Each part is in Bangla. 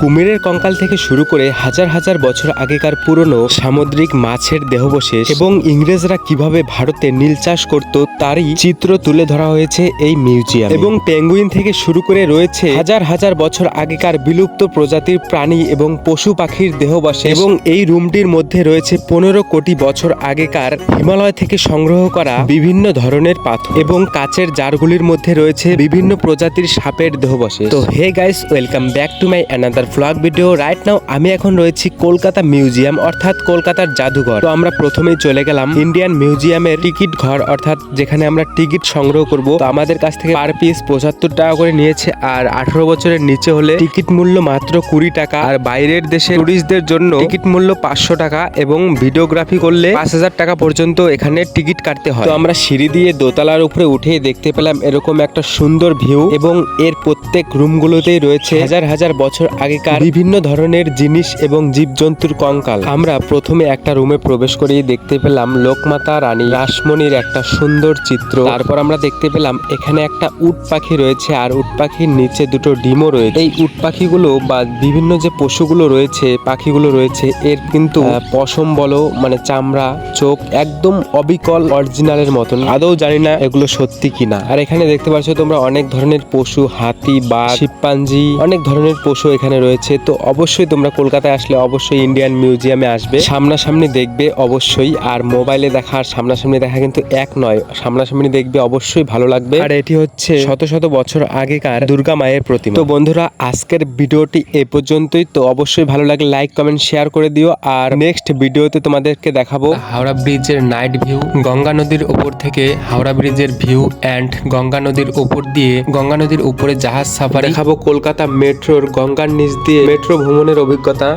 কুমিরের কঙ্কাল থেকে শুরু করে হাজার হাজার বছর আগেকার পুরনো সামুদ্রিক মাছের দেহবশেষ এবং ইংরেজরা কীভাবে ভারতে নীল চাষ করত তারই চিত্র তুলে ধরা হয়েছে এই মিউজিয়াম। এবং পেঙ্গুইন থেকে শুরু করে রয়েছে হাজার হাজার বছর আগেকার বিলুপ্ত প্রজাতির প্রাণী এবং পশু পাখির দেহবশেষ। এবং এই রুমটির মধ্যে রয়েছে পনেরো কোটি বছর আগেকার হিমালয় থেকে সংগ্রহ করা বিভিন্ন ধরনের পাথর এবং কাচের জারগুলির মধ্যে রয়েছে বিভিন্ন প্রজাতির সাপের দেহবশেষ। তো hey guys, welcome back to my another vlog video right now আমি এখন রয়েছি কলকাতা মিউজিয়াম অর্থাৎ কলকাতার জাদুঘর। তো আমরা প্রথমেই চলে গেলাম ইন্ডিয়ান মিউজিয়ামের টিকিট ঘর, অর্থাৎ যেখানে আমরা টিকিট সংগ্রহ করব। তো আমাদের কাছ থেকে পার পিস পঁচাত্তর টাকা করে নিয়েছে, আর আঠারো বছরের নিচে হলে টিকিট মূল্য মাত্র কুড়ি টাকা, আর বাইরের দেশে টুরিস্টদের জন্য টিকিট মূল্য পাঁচশো টাকা, এবং ভিডিওগ্রাফি করলে পাঁচ হাজার টাকা পর্যন্ত এখানে টিকিট কাটতে হয়। তো আমরা সিঁড়ি দিয়ে দোতলার উপরে উঠে দেখতে পেলাম এরকম একটা সুন্দর ভিউ এবং এর প্রত্যেক রুমগুলোতেই রয়েছে হাজার হাজার বছর আগেকার বিভিন্ন ধরনের জিনিস এবং জীবজন্তুর কঙ্কাল। আমরা প্রথমে একটা রুমে প্রবেশ করেই দেখতে পেলাম লোকমাতা রানী রাসমণির একটা সুন্দর চিত্র। তারপর আমরা দেখতে পেলাম এখানে একটা উট পাখি রয়েছে আর উট পাখির নিচে দুটো ডিমও রয়েছে। এই উট পাখিগুলো বা বিভিন্ন যে পশুগুলো রয়েছে, পাখিগুলো রয়েছে, এর কিন্তু পশম বলো মানে চামড়া, চোখ একদম অবিকল, অরিজিনালের মতন। আদৌ জানি না এগুলো সত্যি কিনা। আর এখানে দেখতে পাচ্ছ তোমরা অনেক ধরনের পশু, হাতি বা শিম্পাঞ্জি অনেক ধরনের পশু এখানে রয়েছে তো অবশ্যই তোমরা কলকাতায় আসলে অবশ্যই ইন্ডিয়ান মিউজিয়ামে আসবে। সামনাসামনি দেখবে অবশ্যই আর মোবাইলে দেখা আর সামনাসামনি দেখা কিন্তু এক নয়। সামনাসামনি দেখবে অবশ্যই ভালো লাগবে। আর এটি হচ্ছে শত শত বছর আগেকার দুর্গা মায়ের প্রতিমা। তো বন্ধুরা আজকের ভিডিওটি এ পর্যন্তই তো অবশ্যই ভালো লাগে লাইক কমেন্ট শেয়ার করে দিও। আর নেক্সট ভিডিওতে তোমাদেরকে দেখাবো হাওড়া ব্রিজের নাইট ভিউ গঙ্গা নদীর উপর থেকে হাওড়া ব্রিজের ভিউ অ্যান্ড গঙ্গা নদীর উপর দিয়ে গঙ্গা নদীর উপরে জাহাজ সাফারি দেখাবো কলকাতা মেট্রোর গঙ্গার নিচ দিয়ে মেট্রো ভ্রমণের অভিজ্ঞতা।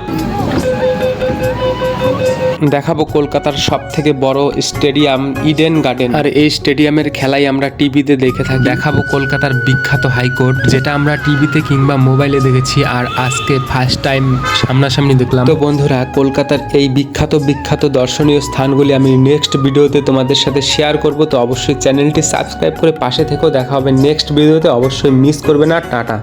দেখাবো কলকাতার সব থেকে বড় স্টেডিয়াম ইডেন গার্ডেন। আর এই স্টেডিয়ামের খেলাই আমরা টিভিতে দেখে থাকি। দেখাবো কলকাতার বিখ্যাত হাইকোর্ট যেটা আমরা টিভিতে কিংবা মোবাইলে দেখেছি। আর আজকে ফার্স্ট টাইম সামনাসামনি দেখলাম। তো বন্ধুরা কলকাতার এই বিখ্যাত বিখ্যাত দর্শনীয় স্থানগুলি আমি নেক্সট ভিডিওতে তোমাদের সাথে শেয়ার করব। তো অবশ্যই চ্যানেলটি সাবস্ক্রাইব করে পাশে থেকেও দেখা হবে। নেক্সট ভিডিওতে অবশ্যই মিস করবে না। টাটা।